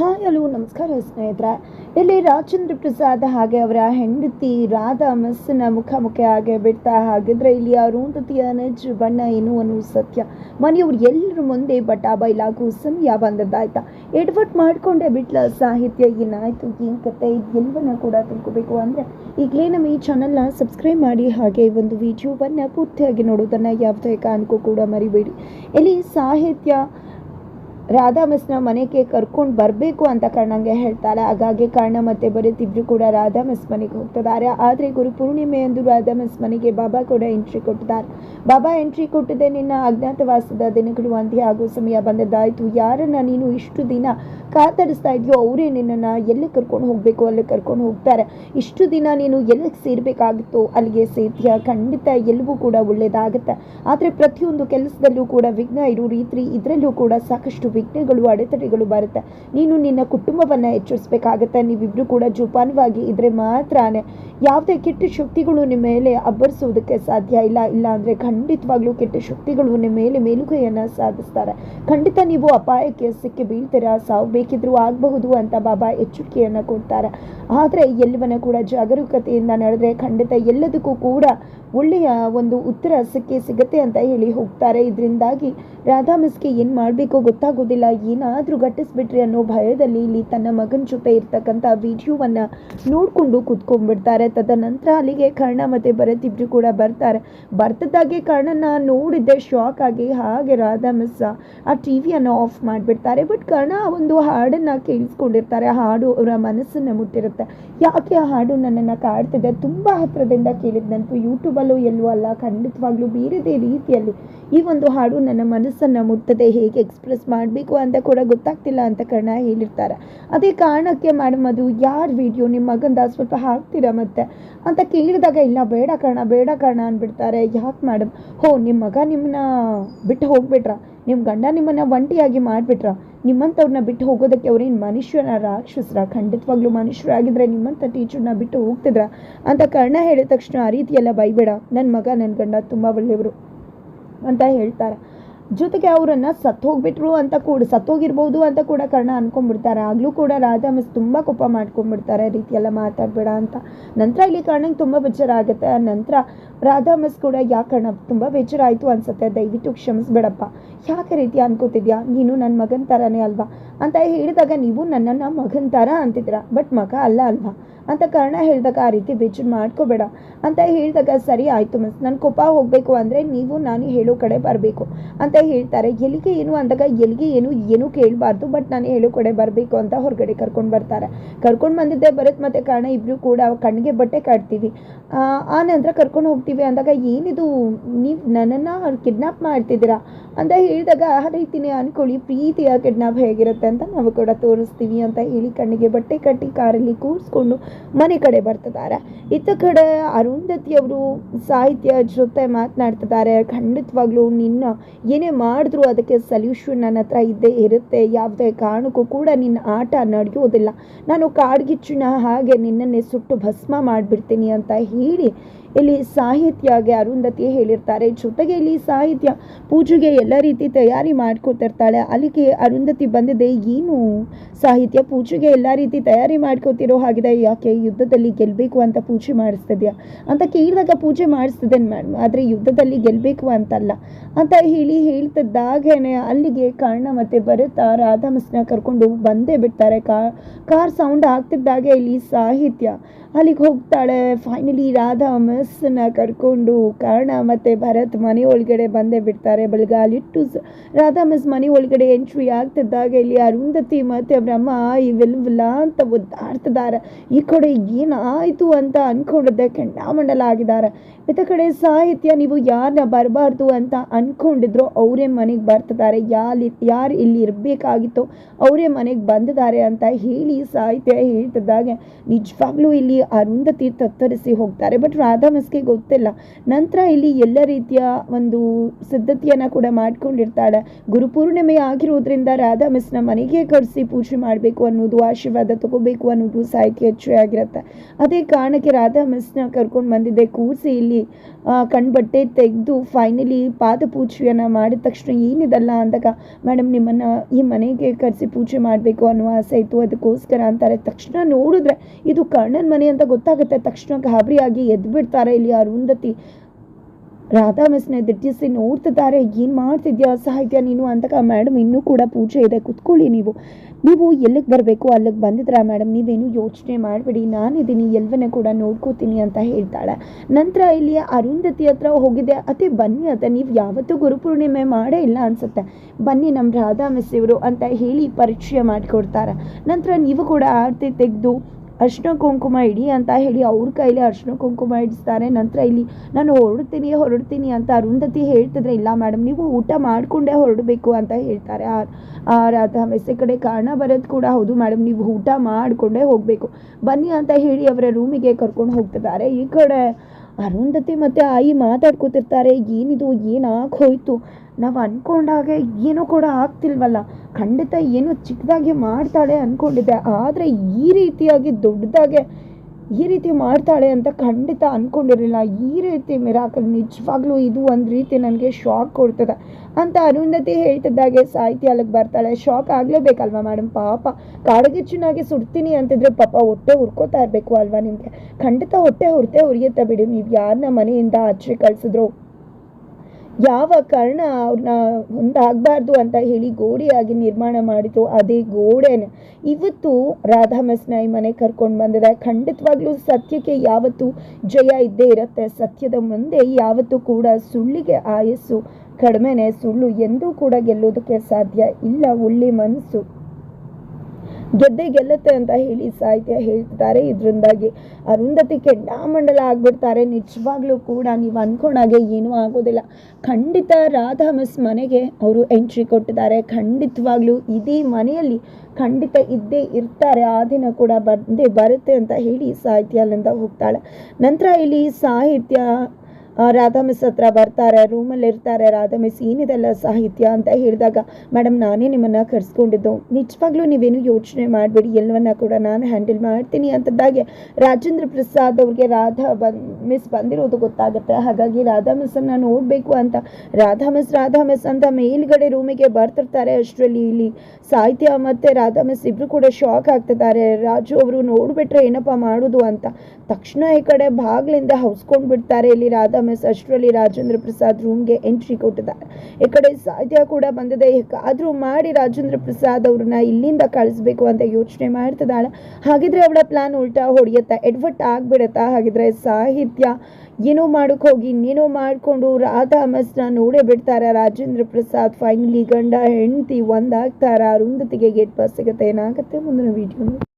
Hi hello, ನಮಸ್ಕಾರ ಸ್ನೇಹಿತರೆ. ಇಲ್ಲಿ ರಾಜೇಂದ್ರ ಪ್ರಸಾದ್ ಹಾಗೆ ಅವರ ಹೆಂಡತಿ ರಾಧಾ ಮಿಸ್ನ ಮುಖಾಮುಖಿ ಹಾಗೆ ಬಿಡ್ತಾ ಹಾಗಿದ್ರೆ ಇಲ್ಲಿ ಅರುಂಧತಿಯ ನಿಜ ಬಣ್ಣ ಏನು ಅನ್ನೋ ಸತ್ಯ. ಮನೆಯವ್ರು ಎಲ್ಲರ ಮುಂದೆ ಬಟಾ ಬೈಲಾಗು ಸಮಯ ಬಂದದ್ದಾಯ್ತಾ. ಎಡ್ವರ್ಟ್ ಮಾಡ್ಕೊಂಡೆ ಬಿಟ್ಲ ಸಾಹಿತ್ಯ ಏನಾಯ್ತು, ಏನ್ ಕತೆ, ಎಲ್ಲವನ್ನ ಕೂಡ ತಿಳ್ಕೊಬೇಕು ಅಂದ್ರೆ ಈಗಲೇ ನಮ್ಮ ಈ ಚಾನಲ್ನ ಸಬ್ಸ್ಕ್ರೈಬ್ ಮಾಡಿ ಹಾಗೆ ಒಂದು ವಿಡಿಯೋವನ್ನು ಪೂರ್ತಿಯಾಗಿ ನೋಡೋದನ್ನ ಯಾವುದೇ ಕಾರಣಕ್ಕೂ ಕೂಡ ಮರಿಬೇಡಿ. ಇಲ್ಲಿ ಸಾಹಿತ್ಯ ರಾಧಾ ಮಿಸ್ನ ಮನೆಗೆ ಕರ್ಕೊಂಡು ಬರಬೇಕು ಅಂತ ಕರ್ಣಂಗೆ ಹೇಳ್ತಾಳೆ. ಹಾಗಾಗಿ ಕರ್ಣ ಮತ್ತೆ ಬರೀತಿಬ್ರು ಕೂಡ ರಾಧಾ ಮಿಸ್ ಮನೆಗೆ ಹೋಗ್ತಿದ್ದಾರೆ. ಆದರೆ ಗುರು ಪೂರ್ಣಿಮೆ ಎಂದು ರಾಧಾ ಮಿಸ್ ಮನೆಗೆ ಬಾಬಾ ಕೂಡ ಎಂಟ್ರಿ ಕೊಟ್ಟಿದ್ದಾರೆ. ಬಾಬಾ ಎಂಟ್ರಿ ಕೊಟ್ಟಿದೆ ನಿನ್ನ ಅಜ್ಞಾತವಾಸದ ದಿನಗಳು ಅಂತ್ಯ ಆಗೋ ಸಮಯ ಬಂದದ್ದಾಯಿತು. ಯಾರನ್ನ ನೀನು ಇಷ್ಟು ದಿನ ಕಾತರಿಸ್ತಾ ಇದೆಯೋ ಅವರೇ ನಿನ್ನನ್ನು ಎಲ್ಲಿ ಕರ್ಕೊಂಡು ಹೋಗಬೇಕು? ಅಲ್ಲಿ ಕರ್ಕೊಂಡು ಹೋಗ್ತಾರೆ. ಇಷ್ಟು ದಿನ ನೀನು ಎಲ್ಲಿಗೆ ಸೇರಬೇಕಾಗಿತ್ತೋ ಅಲ್ಲಿಗೆ ಸೇರ್ತೀಯ. ಖಂಡಿತ ಎಲ್ಲವೂ ಕೂಡ ಒಳ್ಳೆಯದಾಗುತ್ತೆ ಆದರೆ ಪ್ರತಿಯೊಂದು ಕೆಲಸದಲ್ಲೂ ಕೂಡ ವಿಘ್ನ ಇರೋ ರೀತಿ ಇದರಲ್ಲೂ ಕೂಡ ಸಾಕಷ್ಟು ವಿಘ್ನಗಳು ಅಡೆತಡೆಗಳು ಬರುತ್ತೆ. ನೀನು ನಿನ್ನ ಕುಟುಂಬವನ್ನು ಎಚ್ಚರಿಸಬೇಕಾಗತ್ತೆ ನೀವಿಬ್ಬರು ಕೂಡ ಜೋಪಾನವಾಗಿ ಇದ್ರೆ ಮಾತ್ರನೇ ಯಾವುದೇ ಕೆಟ್ಟ ಶಕ್ತಿಗಳು ನಿಮ್ಮ ಮೇಲೆ ಅಬ್ಬರಿಸೋದಕ್ಕೆ ಸಾಧ್ಯ ಇಲ್ಲ. ಇಲ್ಲ ಅಂದರೆ ಖಂಡಿತವಾಗ್ಲೂ ಕೆಟ್ಟ ಶಕ್ತಿಗಳು ನಿಮ್ಮ ಮೇಲೆ ಮೇಲುಗೈಯನ್ನು ಸಾಧಿಸ್ತಾರೆ. ಖಂಡಿತ ನೀವು ಅಪಾಯಕ್ಕೆ ಸಿಕ್ಕಿ ಬೀಳ್ತೀರಾ? ಸಾವು ಬೇಕಿದ್ರೂ ಆಗಬಹುದು ಅಂತ ಬಾಬಾ ಎಚ್ಚರಿಕೆಯನ್ನು ಕೊಡ್ತಾರೆ. ಆದರೆ ಎಲ್ಲವನ್ನ ಕೂಡ ಜಾಗರೂಕತೆಯಿಂದ ನಡೆದ್ರೆ ಖಂಡಿತ ಎಲ್ಲದಕ್ಕೂ ಕೂಡ ಒಳ್ಳೆಯ ಒಂದು ಉತ್ತರ ಸಿಕ್ಕಿ ಸಿಗತ್ತೆ ಅಂತ ಹೇಳಿ ಹೋಗ್ತಾರೆ. ಇದರಿಂದಾಗಿ ರಾಧಾ ಮಿಸ್ಗೆ ಏನು ಮಾಡಬೇಕೋ ಗೊತ್ತಾಗೋದಿಲ್ಲ ಏನಾದರೂ ಗಟ್ಟಿಸ್ಬಿಟ್ರಿ ಅನ್ನೋ ಭಯದಲ್ಲಿ ಇಲ್ಲಿ ತನ್ನ ಮಗನ ಜೊತೆ ಇರ್ತಕ್ಕಂಥ ವಿಡಿಯೋವನ್ನು ನೋಡಿಕೊಂಡು ಕೂತ್ಕೊಂಡ್ಬಿಡ್ತಾರೆ. ತದನಂತರ ಅಲ್ಲಿಗೆ ಕರ್ಣ ಮತ್ತು ಭರತ್ ಇಬ್ರು ಕೂಡ ಬರ್ತಾರೆ. ಬರ್ತದಾಗೆ ಕರ್ಣನ ನೋಡಿದ್ದೆ ಶಾಕ್ ಆಗಿ. ಹಾಗೆ ರಾಧಾ ಮಿಸ್ ಆ ಟಿ ವಿಯನ್ನು ಆಫ್ ಮಾಡಿಬಿಡ್ತಾರೆ. ಬಟ್ ಕರ್ಣ ಒಂದು ಹಾಡನ್ನು ಕೇಳಿಸ್ಕೊಂಡಿರ್ತಾರೆ. ಆ ಹಾಡು ಅವರ ಮನಸ್ಸನ್ನು ಮುಟ್ಟಿರುತ್ತೆ. ಯಾಕೆ ಆ ಹಾಡು ನನ್ನನ್ನು ಕಾಡ್ತಿದೆ? ತುಂಬ ಹತ್ರದಿಂದ ನೆನಪು ಯೂಟ್ಯೂಬಲ್ಲೂ ಎಲ್ಲೂ ಅಲ್ಲ, ಖಂಡಿತವಾಗ್ಲೂ ಬೇರೆದೇ ರೀತಿಯಲ್ಲಿ ಈ ಒಂದು ಹಾಡು ನನ್ನ ಮನಸ್ಸನ್ನು ಮುಟ್ಟದೆ ಹೇಗೆ ಎಕ್ಸ್ಪ್ರೆಸ್ ಮಾಡಬೇಕು? ಅಂತ ಕೂಡ ಗೊತ್ತಾಗ್ತಿಲ್ಲ ಅಂತ ಕರ್ಣ ಹೇಳಿರ್ತಾರೆ. ಅದೇ ಕಾರಣಕ್ಕೆ ಮೇಡಮ್ ಅದು ಯಾರ ವಿಡಿಯೋ ನಿಮ್ಮ ಮಗಂದ ಸ್ವಲ್ಪ ಹಾಕ್ತೀರಾ ಮತ್ತೆ? ಅಂತ ಕೇಳಿದಾಗ, ಇಲ್ಲ, ಬೇಡ ಕರ್ಣ ಬೇಡ ಕರ್ಣ ಅಂದ್ಬಿಡ್ತಾರೆ. ಯಾಕೆ ಮೇಡಮ್ ಹೋ ನಿಮ್ಮ ಮಗ ನಿಮ್ಮನ್ನ ಬಿಟ್ಟು ಹೋಗ್ಬಿಟ್ರ? ನಿಮ್ಮ ಗಂಡ ನಿಮ್ಮನ್ನ ಒಂಟಿಯಾಗಿ ಮಾಡಿಬಿಟ್ರ? ನಿಮ್ಮಂಥವ್ರನ್ನ ಬಿಟ್ಟು ಹೋಗೋದಕ್ಕೆ ಅವ್ರೇನು ಮನುಷ್ಯನ ರಾಕ್ಷಸರ? ಖಂಡಿತವಾಗ್ಲೂ ಮನುಷ್ಯರಾಗಿದ್ದರೆ ನಿಮ್ಮಂಥ ಟೀಚರ್ನ ಬಿಟ್ಟು ಹೋಗ್ತಿದ್ರ? ಅಂತ ಕರ್ಣ ಹೇಳಿದ ತಕ್ಷಣ ಆ ರೀತಿಯೆಲ್ಲ ಬೈಬೇಡ. ನನ್ನ ಮಗ ನನ್ನ ಗಂಡ ತುಂಬ ಒಳ್ಳೆಯವರು ಅಂತ ಹೇಳ್ತಾರೆ. ಜೊತೆಗೆ ಅವರನ್ನ ಸತ್ತೋಗ್ಬಿಟ್ರು ಅಂತ ಕೂಡ, ಸತ್ತೋಗಿರ್ಬೋದು ಅಂತ ಕೂಡ ಕರ್ಣ ಅನ್ಕೊಂಡ್ಬಿಡ್ತಾರೆ. ಆಗಲೂ ಕೂಡ ರಾಧಾ ಮಿಸ್ ತುಂಬ ಕೋಪ ಮಾಡ್ಕೊಂಡ್ಬಿಡ್ತಾರೆ. ರೀತಿ ಎಲ್ಲ ಮಾತಾಡಬೇಡ ಅಂತ. ನಂತರ ಇಲ್ಲಿ ಕರ್ಣಂಗೆ ತುಂಬ ಬೇಜಾರ ಆಗುತ್ತೆ ಆ ನಂತರ ರಾಧಾ ಮಿಸ್ ಕೂಡ, ಯಾಕೆ ಕರ್ಣ? ತುಂಬ ಬೇಜಾರಾಯಿತು ಅನಿಸುತ್ತೆ. ಅನ್ಸುತ್ತೆ ದಯವಿಟ್ಟು ಕ್ಷಮಿಸ್ಬೇಡಪ್ಪ. ಯಾಕೆ ರೀತಿ ಅನ್ಕೋತಿದ್ಯಾ? ನೀನು ನನ್ನ ಮಗನ ಥರನೇ ಅಲ್ವಾ? ಅಂತ ಹೇಳಿದಾಗ, ನೀವು ನನ್ನನ್ನು ಮಗನ ಥರ ಅಂತಿದ್ದೀರಾ. ಬಟ್ ಮಗ ಅಲ್ಲ ಅಲ್ವಾ? ಅಂತ ಕರ್ಣ ಹೇಳಿದಾಗ, ಆ ರೀತಿ ಬೇಜಾರು ಮಾಡ್ಕೋಬೇಡ. ಅಂತ ಹೇಳಿದಾಗ, ಸರಿ ಆಯಿತು ಮಿಸ್. ನನ್ನ ಕೋಪ ಹೋಗಬೇಕು ಅಂದರೆ ನೀವು ನಾನು ಹೇಳೋ ಕಡೆ ಬರಬೇಕು. ಅಂತ ಹೇಳ್ತಾರೆ. ಎಲ್ಲಿಗೆ ಏನು ಅಂದಾಗ ಎಲ್ಲಿಗೆ ಏನು ಏನು ಕೇಳಬಾರ್ದು ಬಟ್ ನಾನು ಹೇಳೋ ಕಡೆ ಬರಬೇಕು ಅಂತ ಹೊರಗಡೆ ಕರ್ಕೊಂಡು ಬರ್ತಾರೆ. ಕರ್ಕೊಂಡು ಬಂದಿದ್ದೆ ಭರತ್ ಮತ್ತು ಕಾರಣ ಇಬ್ಬರು ಕೂಡ ಕಣ್ಣಿಗೆ ಬಟ್ಟೆ ಕಾಡ್ತೀವಿ ಆ, ನಂತರ ಕರ್ಕೊಂಡು ಹೋಗ್ತೀವಿ ಅಂದಾಗ ಏನಿದು ನೀವು ನನ್ನನ್ನು ಕಿಡ್ನಾಪ್ ಮಾಡ್ತಿದ್ದೀರಾ? ಅಂತ ಹೇಳಿದಾಗ ಆ ರೀತಿನೇ ಅನ್ಕೊಳ್ಳಿ ಪ್ರೀತಿಯ ಕಿಡ್ನಾಪ್ ಹೇಗಿರುತ್ತೆ ಅಂತ ನಾವು ಕೂಡ ತೋರಿಸ್ತೀವಿ ಅಂತ ಹೇಳಿ ಕಣ್ಣಿಗೆ ಬಟ್ಟೆ ಕಟ್ಟಿ ಕಾರಲ್ಲಿ ಕೂರಿಸ್ಕೊಂಡು ಮನೆ ಕಡೆ ಬರ್ತಿದ್ದಾರೆ. ಇತ್ತ ಕಡೆ ಅರುಂಧತಿಯವರು ಸಾಹಿತ್ಯ ಜೊತೆ ಮಾತನಾಡ್ತಿದ್ದಾರೆ. ಖಂಡಿತವಾಗ್ಲೂ ನಿನ್ನ ಏನೇ ಮಾಡಿದ್ರು, ಅದಕ್ಕೆ ಸಲ್ಯೂಷನ್ ನನ್ನ ಹತ್ರ ಇದ್ದೇ ಇರುತ್ತೆ. ಯಾವುದೇ ಕಾರಣಕ್ಕೂ ಕೂಡ ನಿನ್ನ ಆಟ ನಡೆಯೋದಿಲ್ಲ. ನಾನು ಕಾಡ್ಗಿಚ್ಚಿನ ಹಾಗೆ ನಿನ್ನನ್ನೇ ಸುಟ್ಟು ಭಸ್ಮ ಮಾಡಿಬಿಡ್ತೀನಿ ಅಂತ ಹೇಳಿ ಇಲ್ಲಿ ಸಾಹಿತ್ಯಗೆ ಅರುಂಧತಿ ಹೇಳಿರ್ತಾರೆ. ಜೊತೆಗೆ ಇಲ್ಲಿ ಸಾಹಿತ್ಯ ಪೂಜೆಗೆ ಎಲ್ಲ ರೀತಿ ತಯಾರಿ ಮಾಡ್ಕೊತಿರ್ತಾಳೆ. ಅಲ್ಲಿಗೆ ಅರುಂಧತಿ ಬಂದಿದೆ. ಏನು? ಸಾಹಿತ್ಯ ಪೂಜೆಗೆ ಎಲ್ಲ ರೀತಿ ತಯಾರಿ ಮಾಡ್ಕೋತಿರೋ ಹಾಗಿದೆ. ಯಾಕೆ ಯುದ್ಧದಲ್ಲಿ ಗೆಲ್ಲಬೇಕು ಅಂತ ಪೂಜೆ ಮಾಡಿಸ್ತಿದ್ಯಾ? ಅಂತ ಕೇಳಿದಾಗ ಪೂಜೆ ಮಾಡಿಸ್ತಿದ್ದೇನೆ ಮೇಡಮ್. ಆದರೆ ಯುದ್ಧದಲ್ಲಿ ಗೆಲ್ಲಬೇಕು ಅಂತಲ್ಲ. ಅಂತ ಹೇಳಿ ಹೇಳ್ತಿದ್ದಾಗೇನೆ ಅಲ್ಲಿಗೆ ಕರ್ಣ ಮತ್ತೆ ಭರತ ರಾಧಾಮಸ್ನ ಕರ್ಕೊಂಡು ಬಂದೇ ಬಿಡ್ತಾರೆ. ಕಾರ್ ಸೌಂಡ್ ಆಗ್ತಿದ್ದಾಗೆ ಇಲ್ಲಿ ಸಾಹಿತ್ಯ. ಅಲ್ಲಿಗೆ ಹೋಗ್ತಾಳೆ. ಫೈನಲಿ ರಾಧಾ ಮಿಸ್ನ ಕರ್ಕೊಂಡು ಕಾರಣ ಮತ್ತು ಭರತ್ ಮನೆ ಒಳಗಡೆ ಬಂದೇ ಬಿಡ್ತಾರೆ. ಅಲ್ಲಿಟ್ಟು ರಾಧಾ ಮಿಸ್ ಮನೆ ಒಳಗಡೆ ಎಂಟ್ರಿ ಆಗ್ತಿದ್ದಾಗ ಇಲ್ಲಿ ಅರುಂಧತಿ ಮತ್ತು ಬ್ರಹ್ಮ ಇವೆಲ್ಲವಿಲ್ಲ ಅಂತ ಒದ್ದಾಡ್ತಿದ್ದಾರೆ. ಈ ಕಡೆ ಏನಾಯಿತು ಅಂತ ಅಂದ್ಕೊಂಡಿದ್ದೆ ಕೆಂಡಾಮಂಡಲ ಆಗಿದ್ದಾರೆ. ಇತ ಕಡೆ ಸಾಹಿತ್ಯ, ನೀವು ಯಾರನ್ನ ಬರಬಾರ್ದು ಅಂತ ಅಂದ್ಕೊಂಡಿದ್ರು ಅವರೇ ಮನೆಗೆ ಬರ್ತಿದ್ದಾರೆ. ಯಾಲಿ, ಯಾರು ಇಲ್ಲಿ ಇರಬೇಕಾಗಿತ್ತೋ ಅವರೇ ಮನೆಗೆ ಬಂದಿದ್ದಾರೆ ಅಂತ ಹೇಳಿ ಸಾಹಿತ್ಯ ಹೇಳ್ತಿದ್ದಾಗ. ನಿಜವಾಗ್ಲೂ ಇಲ್ಲಿ ಅರುಂಧತಿ ತತ್ತರಿಸಿ ಹೋಗ್ತಾರೆ. ಬಟ್ ರಾಧಾ ಮಿಸ್ಗೆ ಗೊತ್ತಿಲ್ಲ. ನಂತರ ಇಲ್ಲಿ ಎಲ್ಲ ರೀತಿಯ ಒಂದು ಸಿದ್ಧತೆಯನ್ನು ಕೂಡ ಮಾಡ್ಕೊಂಡಿರ್ತಾಳೆ. ಗುರುಪೂರ್ಣಿಮೆ ಆಗಿರೋದ್ರಿಂದ ರಾಧಾ ಮಿಸ್ನ ಮನೆಗೆ ಕರೆಸಿ ಪೂಜೆ ಮಾಡಬೇಕು ಅನ್ನೋದು, ಆಶೀರ್ವಾದ ತಗೋಬೇಕು ಅನ್ನೋದು ಸಾಹಿತ್ಯ ಹೆಚ್ಚು ಆಗಿರುತ್ತೆ. ಅದೇ ಕಾರಣಕ್ಕೆ ರಾಧಾ ಮಿಸ್ನ ಕರ್ಕೊಂಡು ಬಂದಿದ್ದೆ. ಕೂರಿಸಿ ಇಲ್ಲಿ ಕಣ್ಬಟ್ಟೆ ತೆಗೆದು ಫೈನಲಿ ಪಾದ ಪೂಜೆಯನ್ನು ಮಾಡಿದ ತಕ್ಷಣ ಏನಿದಲ್ಲ ಅಂದಾಗ ಮೇಡಮ್ ನಿಮ್ಮನ್ನು ಈ ಮನೆಗೆ ಕರೆಸಿ ಪೂಜೆ ಮಾಡಬೇಕು ಅನ್ನೋ ಆಸೆ ಇತ್ತು. ಅದಕ್ಕೋಸ್ಕರ ಅಂತಾರೆ. ತಕ್ಷಣ ನೋಡಿದ್ರೆ ಇದು ಕರ್ಣನ ಮನೆ ಗೊತ್ತಾಗುತ್ತೆ. ತಕ್ಷಣ ಗಾಬರಿಯಾಗಿ ಎದ್ದು ಬಿಡ್ತಾರೆ ಇಲ್ಲಿ ಅರುಂಧತಿ ರಾಧಾ ಮಿಸ್ನ ದಿಟ್ಟಿಸಿ ನೋಡ್ತಿದ್ದಾರೆ. ಏನು ಮಾಡ್ತಿದ್ಯಾ? ಸಾಹಿತ್ಯ ನೀನು ಅಂತಕ ಮೇಡಮ್ ಇನ್ನೂ ಕೂಡ ಪೂಜೆ ಇದೆ. ಕುತ್ಕೊಳ್ಳಿ ನೀವು. ನೀವು ಎಲ್ಲಿಗೆ ಬರಬೇಕು? ಅಲ್ಲಿಗೆ ಬಂದಿದ್ರಾ ಮೇಡಮ್ ನೀವೇನು ಯೋಚನೆ ಮಾಡಬೇಡಿ. ನಾನಿದ್ದೀನಿ. ಎಲ್ಲವನ್ನ ಕೂಡ ನೋಡ್ಕೋತೀನಿ ಅಂತ ಹೇಳ್ತಾಳೆ. ನಂತರ ಇಲ್ಲಿ ಅರುಂಧತಿ ಹತ್ರ ಹೋಗಿದೆ. ಅತಿ ಬನ್ನಿ ಅಂತ ನೀವು ಯಾವತ್ತೂ ಗುರುಪೂರ್ಣಿಮೆ ಮಾಡೇ ಇಲ್ಲ ಅನ್ಸುತ್ತೆ. ಬನ್ನಿ ನಮ್ಮ ರಾಧಾ ಮಿಸ್ ಇವರು ಅಂತ ಹೇಳಿ ಪರಿಚಯ ಮಾಡಿಕೊಡ್ತಾರೆ. ನಂತರ ನೀವು ಕೂಡ ಆರತಿ ತೆಗೆದು ಅರ್ಶಿನ ಕುಂಕುಮ ಇಡಿ ಅಂತ ಹೇಳಿ ಅವ್ರ ಕೈಲಿ ಅರ್ಶಿನ ಕುಂಕುಮ ಇಡಿಸ್ತಾರೆ. ನಂತರ ಇಲ್ಲಿ ನಾನು ಹೊರಡ್ತೀನಿ ಹೊರಡ್ತೀನಿ ಅಂತ ಅರುಂಧತಿ ಹೇಳ್ತಿದ್ರೆ, ಇಲ್ಲ ಮೇಡಮ್ ನೀವು ಊಟ ಮಾಡಿಕೊಂಡೇ ಹೊರಡಬೇಕು ಅಂತ ಹೇಳ್ತಾರೆ. ಆ- ರಾಧಾ ಮೆಸ್ಸೆ ಕಡೆ ಕಾರಣ ಬರೋದು ಕೂಡ ಹೌದು ಮೇಡಮ್ ನೀವು ಊಟ ಮಾಡಿಕೊಂಡೇ ಹೋಗಬೇಕು. ಬನ್ನಿ ಅಂತ ಹೇಳಿ ಅವರ ರೂಮಿಗೆ ಕರ್ಕೊಂಡು ಹೋಗ್ತಿದ್ದಾರೆ. ಈ ಕಡೆ ಅರುಂಧತಿ ಮತ್ತು ಆಯಿ ಮಾತಾಡ್ಕೋತಿರ್ತಾರೆ, ಏನಿದು ಏನಾಗಿ ಹೋಯ್ತು ನಾವು ಅಂದ್ಕೊಂಡಾಗೆ ಏನೂ ಕೂಡ ಆಗ್ತಿಲ್ವಲ್ಲ? ಖಂಡಿತ ಏನೋ ಚಿಕ್ಕದಾಗಿ ಮಾಡ್ತಾಳೆ ಅಂದ್ಕೊಂಡಿದ್ದೆ ಆದರೆ ಈ ರೀತಿಯಾಗಿ ದೊಡ್ಡದಾಗೆ ಈ ರೀತಿ ಮಾಡ್ತಾಳೆ ಅಂತ ಖಂಡಿತ ಅಂದ್ಕೊಂಡಿರಲಿಲ್ಲ ಈ ರೀತಿ ಮಿರಾಕಲ್ ನಿಜವಾಗ್ಲೂ ಇದು ಒಂದು ರೀತಿ ನನಗೆ ಶಾಕ್ ಕೊಡ್ತದೆ ಅಂತ ಅರುಂಧತಿ ಹೇಳ್ತಿದ್ದಾಗೆ. ಸಾಹಿತ್ಯ ಅಲ್ಲಿಗೆ ಬರ್ತಾಳೆ. ಶಾಕ್ ಆಗಲೇಬೇಕಲ್ವಾ ಮೇಡಮ್ ಪಾಪ, ಕಾಡಗಿಚ್ಚಿನಾಗೆ ಸುಡ್ತೀನಿ ಅಂತಿದ್ರೆ ಪಾಪ ಹೊಟ್ಟೆ ಹುರ್ಕೋತಾ ಇರಬೇಕು ಅಲ್ವಾ ನಿಮಗೆ? ಖಂಡಿತ ಹೊಟ್ಟೆ ಹುರ್ತೆ ಹುರಿಯುತ್ತಾ ಬಿಡಿ. ನೀವು ಯಾರನ್ನ ಮನೆಯಿಂದ ಆಚೆ ಕಳಿಸಿದ್ರು ಯಾವ ಕಾರಣ ಅವ್ರನ್ನ ಒಂದಾಗಬಾರ್ದು ಅಂತ ಹೇಳಿ ಗೋಡೆಯಾಗಿ ನಿರ್ಮಾಣ ಮಾಡಿದ್ರು ಅದೇ ಗೋಡೆನ. ಇವತ್ತು ರಾಧಾ ಮಸ್ನಾಯಿ ಮನೆ ಕರ್ಕೊಂಡು ಬಂದಿದೆ. ಖಂಡಿತವಾಗ್ಲೂ ಸತ್ಯಕ್ಕೆ ಯಾವತ್ತು ಜಯ ಇದ್ದೇ ಇರುತ್ತೆ. ಸತ್ಯದ ಮುಂದೆ ಯಾವತ್ತೂ ಕೂಡ ಸುಳ್ಳಿಗೆ ಆಯಸ್ಸು ಕಡಿಮೆನೆ ಸುಳ್ಳು ಎಂದೂ ಕೂಡ ಗೆಲ್ಲೋದಕ್ಕೆ ಸಾಧ್ಯ ಇಲ್ಲ. ಒಳ್ಳೆ ಮನಸ್ಸು. ಗೆದ್ದೆ ಗೆಲ್ಲುತ್ತೆ ಅಂತ ಹೇಳಿ ಸಾಹಿತ್ಯ ಹೇಳ್ತಾರೆ. ಇದರಿಂದಾಗಿ ಅರುಂಧತಿ ಕೆಂಡಾಮಂಡಲ ಆಗ್ಬಿಡ್ತಾರೆ. ನಿಜವಾಗ್ಲೂ ಕೂಡ ನೀವು ಅನ್ಕೊಂಡಾಗೆ ಏನೂ ಆಗೋದಿಲ್ಲ. ಖಂಡಿತ ರಾಧಾ ಮಿಸ್ ಮನೆಗೆ ಅವರು ಎಂಟ್ರಿ ಕೊಟ್ಟಿದ್ದಾರೆ. ಖಂಡಿತವಾಗ್ಲೂ ಇದೇ ಮನೆಯಲ್ಲಿ ಖಂಡಿತ ಇದ್ದೇ ಇರ್ತಾರೆ. ಆ ದಿನ ಕೂಡ ಬಂದೇ ಬರುತ್ತೆ ಅಂತ ಹೇಳಿ ಸಾಹಿತ್ಯ ಅಲ್ಲಿಂದ ಹೋಗ್ತಾಳೆ. ನಂತರ ಇಲ್ಲಿ ಸಾಹಿತ್ಯ ರಾಧಾ ಮಿಸ್ ಹತ್ರ ಬರ್ತಾರೆ ರೂಮಲ್ಲಿ ಇರ್ತಾರೆ, ರಾಧಾ ಮಿಸ್ ಏನಿದೆಲ್ಲ ಸಾಹಿತ್ಯ ಅಂತ ಹೇಳಿದಾಗ, ಮೇಡಮ್, ನಾನೇ ನಿಮ್ಮನ್ನು ಕರೆಸ್ಕೊಂಡಿದ್ದು. ನಿಜವಾಗ್ಲೂ ನೀವೇನು ಯೋಚನೆ ಮಾಡಬೇಡಿ, ಎಲ್ಲವನ್ನ ಕೂಡ ನಾನು ಹ್ಯಾಂಡಲ್ ಮಾಡ್ತೀನಿ ಅಂತದ್ದಾಗೆ ರಾಜೇಂದ್ರ ಪ್ರಸಾದ್ ಅವ್ರಿಗೆ ರಾಧಾ ಬನ್ ಮಿಸ್ ಬಂದಿರೋದು ಗೊತ್ತಾಗುತ್ತೆ. ಹಾಗಾಗಿ ರಾಧಾ ಮಿಸ್ಸನ್ನು ನೋಡಬೇಕು ಅಂತ, ರಾಧಾ ಮಿಸ್ ರಾಧಾ ಮಿಸ್ ಅಂತ ಮೇಲ್ಗಡೆ ರೂಮಿಗೆ ಬರ್ತಿರ್ತಾರೆ ಅಷ್ಟರಲ್ಲಿ ಇಲ್ಲಿ ಸಾಹಿತ್ಯ ಮತ್ತು ರಾಧಾ ಮಿಸ್ ಇಬ್ಬರು ಕೂಡ ಶಾಕ್ ಆಗ್ತಿದ್ದಾರೆ. ರಾಜು ಅವರು ನೋಡ್ಬಿಟ್ರೆ ಏನಪ್ಪ ಮಾಡೋದು ಅಂತ, ತಕ್ಷಣ ಈ ಕಡೆ ಬಾಗ್ಲಿಂದ ಹೌಸ್ಕೊಂಡು ಬಿಡ್ತಾರೆ ಇಲ್ಲಿ ರಾಧಾ ಅಷ್ಟರಲ್ಲಿ ರಾಜೇಂದ್ರ ಪ್ರಸಾದ್ ರೂಮ್ಗೆ ಎಂಟ್ರಿ ಕೊಟ್ಟಿದ್ದಾರೆ. ಈ ಕಡೆ ಸಾಹಿತ್ಯ ಕೂಡ ಬಂದಿದೆ. ಆದರೂ ಮಾಡಿ ರಾಜೇಂದ್ರ ಪ್ರಸಾದ್ ಅವ್ರನ್ನ ಇಲ್ಲಿಂದ ಕಳಿಸ್ಬೇಕು ಅಂತ ಯೋಚನೆ ಮಾಡ್ತಿದ್ದಾಳೆ. ಹಾಗಿದ್ರೆ ಅವಳ ಪ್ಲಾನ್ ಉಲ್ಟಾ ಹೊಡೆಯುತ್ತಾ, ಎಡ್ವರ್ಟ್ ಆಗ್ಬಿಡತ್ತಾ? ಹಾಗಿದ್ರೆ ಸಾಹಿತ್ಯ ಏನೋ ಮಾಡೋಕೆ ಹೋಗಿ, ಇನ್ನೇನೋ ಮಾಡಿಕೊಂಡು ರಾಧಾ ಮಸ್ನ ನೋಡೇ ಬಿಡ್ತಾರೆ. ರಾಜೇಂದ್ರ ಪ್ರಸಾದ್ ಫೈನಲಿ ಗಂಡ, ಹೆಂಡತಿ ಒಂದಾಗ್ತಾರ? ಅರುಂಧತಿಗೆ ಗೇಟ್ ಪಾಸ್ ಸಿಗುತ್ತೆ. ಏನಾಗುತ್ತೆ ಮುಂದಿನ ವಿಡಿಯೋ